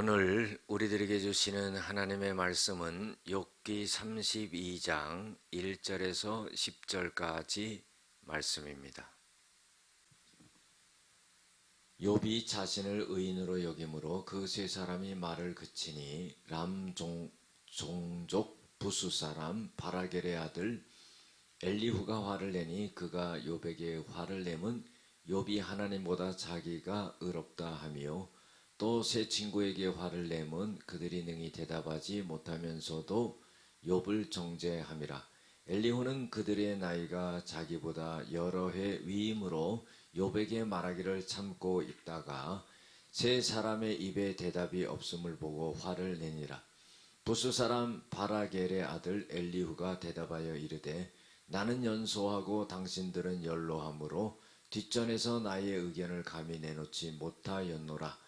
오늘 우리들에게 주시는 하나님의 말씀은 욥기 32장 1절에서 10절까지 말씀입니다. 욥이 자신을 의인으로 여김으로 그 세 사람이 말을 그치니 람 종, 종족 부수 사람 바라겔의 아들 엘리후가 화를 내니 그가 욥에게 화를 내면 욥이 하나님보다 자기가 의롭다 하며 또 세 친구에게 화를 내면 그들이 능히 대답하지 못하면서도 욥을 정죄함이라. 엘리후는 그들의 나이가 자기보다 여러 해 위임으로 욥에게 말하기를 참고 있다가 세 사람의 입에 대답이 없음을 보고 화를 내니라. 부스 사람 바라겔의 아들 엘리후가 대답하여 이르되 나는 연소하고 당신들은 연로함으로 뒷전에서 나의 의견을 감히 내놓지 못하였노라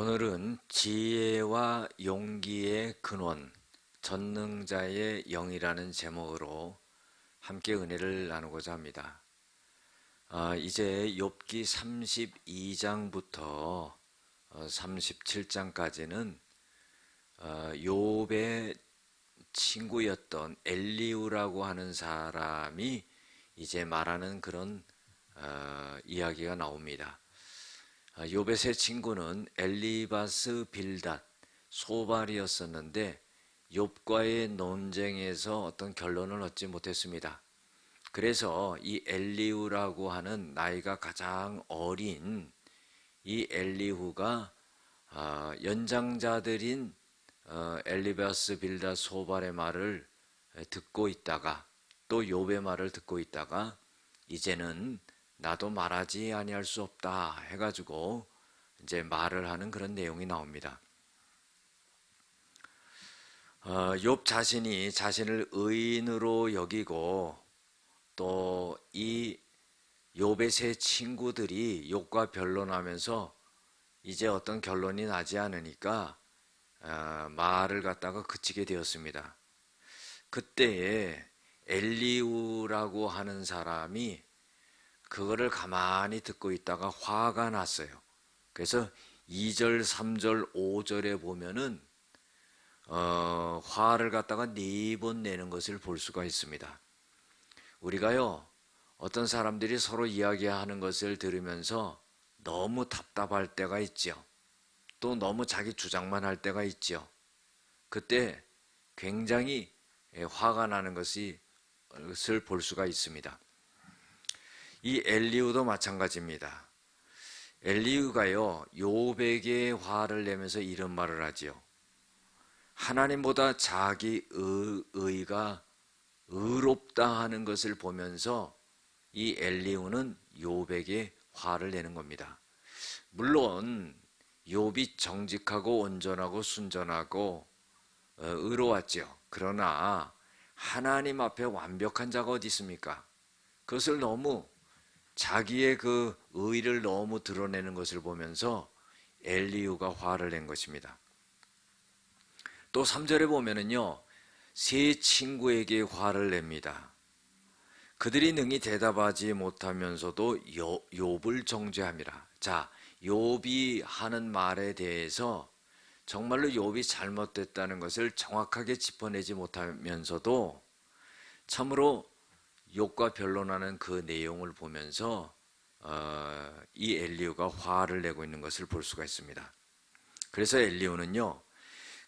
오늘은 지혜와 용기의 근원, 전능자의 영이라는 제목으로 함께 은혜를 나누고자 합니다. 아, 이제 욥기 32장부터 37장까지는 어, 욥의 친구였던 엘리우라고 하는 사람이 이제 말하는 그런 어, 이야기가 나옵니다. 아, 세 친구는 엘리바스, 빌닷, 소발이었었는데 욥과의 논쟁에서 어떤 결론을 얻지 못했습니다. 그래서 이 엘리후라고 하는 나이가 가장 어린 이 엘리후가 어, 연장자들인 어, 엘리바스 빌다 소발의 말을 듣고 있다가 또 욥의 말을 듣고 있다가 이제는 나도 말하지 아니할 수 없다 해가지고 이제 말을 하는 그런 내용이 나옵니다. 어, 욥 자신이 자신을 의인으로 여기고 또 이 욥의 세 친구들이 욥과 변론하면서 이제 어떤 결론이 나지 않으니까 어, 말을 갖다가 그치게 되었습니다. 그때에 엘리우라고 하는 사람이 그거를 가만히 듣고 있다가 화가 났어요. 그래서 2절, 3절, 5절에 보면은 어, 화를 갖다가 네 번 내는 것을 볼 수가 있습니다. 우리가요, 어떤 사람들이 서로 이야기하는 것을 들으면서 너무 답답할 때가 있죠. 또 너무 자기 주장만 할 때가 있죠. 그때 굉장히 화가 나는 것을 볼 수가 있습니다. 이 엘리우도 마찬가지입니다. 엘리우가요 요백의 화를 내면서 이런 말을 하지요. 하나님보다 자기 의, 의가 의롭다 하는 것을 보면서 이 엘리우는 요백에 화를 내는 겁니다. 물론 욥이 정직하고 온전하고 순전하고 어, 의로웠죠. 그러나 하나님 앞에 완벽한 자가 어디 있습니까? 그것을 너무 자기의 그 의를 너무 드러내는 것을 보면서 엘리우가 화를 낸 것입니다. 또 3절에 보면은요. 세 친구에게 화를 냅니다. 그들이 능히 대답하지 못하면서도 욥을 정죄함이라. 자, 욥이 하는 말에 대해서 정말로 욥이 잘못됐다는 것을 정확하게 짚어내지 못하면서도 참으로 욥과 변론하는 그 내용을 보면서 어, 이 엘리우가 화를 내고 있는 것을 볼 수가 있습니다. 그래서 엘리우는요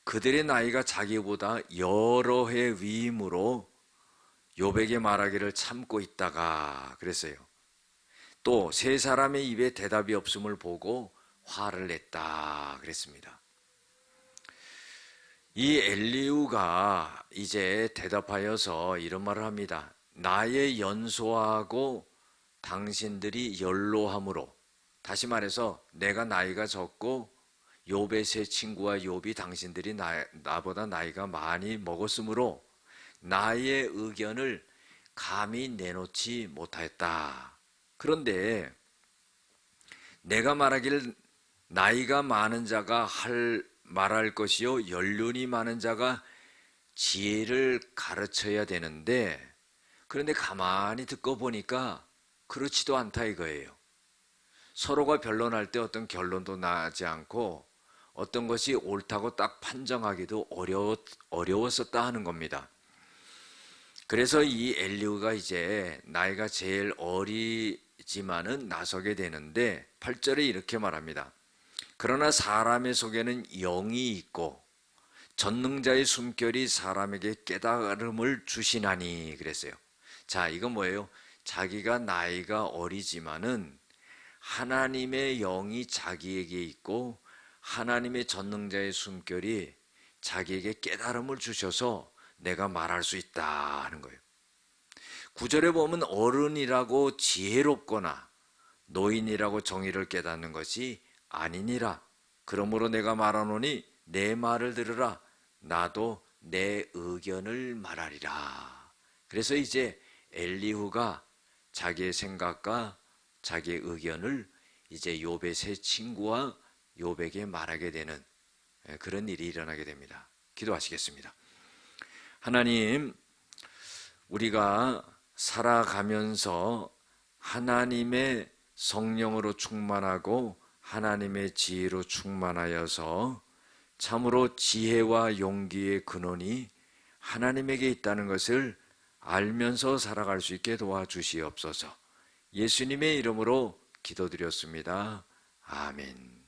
그들의 나이가 자기보다 여러 해 위임으로 요백에 말하기를 참고 있다가 그랬어요. 또 세 사람의 입에 대답이 없음을 보고 화를 냈다 그랬습니다. 이 엘리우가 이제 대답하여서 이런 말을 합니다. 나의 연소하고 당신들이 연로함으로 다시 말해서 내가 나이가 적고 욥의 세 친구와 욥이 당신들이 나, 나보다 나이가 많이 먹었으므로 나의 의견을 감히 내놓지 못하였다. 그런데 내가 말하기를 나이가 많은 자가 할 말할 것이요 연륜이 많은 자가 지혜를 가르쳐야 되는데 그런데 가만히 듣고 보니까 그렇지도 않다 이거예요. 서로가 변론할 때 어떤 결론도 나지 않고 어떤 것이 옳다고 딱 판정하기도 어려웠, 어려웠었다 하는 겁니다. 그래서 이 엘리우가 이제 나이가 제일 어리지만은 나서게 되는데 8절에 이렇게 말합니다. 그러나 사람의 속에는 영이 있고 전능자의 숨결이 사람에게 깨달음을 주시나니 그랬어요. 자, 이건 뭐예요? 자기가 나이가 어리지만은 하나님의 영이 자기에게 있고 하나님의 전능자의 숨결이 자기에게 깨달음을 주셔서 내가 말할 수 있다 하는 거예요. 구절에 보면 어른이라고 지혜롭거나 노인이라고 정의를 깨닫는 것이 아니니라. 그러므로 내가 말하노니 내 말을 들으라. 나도 내 의견을 말하리라. 그래서 이제 엘리후가 자기의 생각과 자기의 의견을 이제 욥의 세 친구와 욥에게 말하게 되는 그런 일이 일어나게 됩니다. 기도하시겠습니다. 하나님, 우리가 살아가면서 하나님의 성령으로 충만하고 하나님의 지혜로 충만하여서 참으로 지혜와 용기의 근원이 하나님에게 있다는 것을 알면서 살아갈 수 있게 도와주시옵소서. 예수님의 이름으로 기도드렸습니다. 아멘.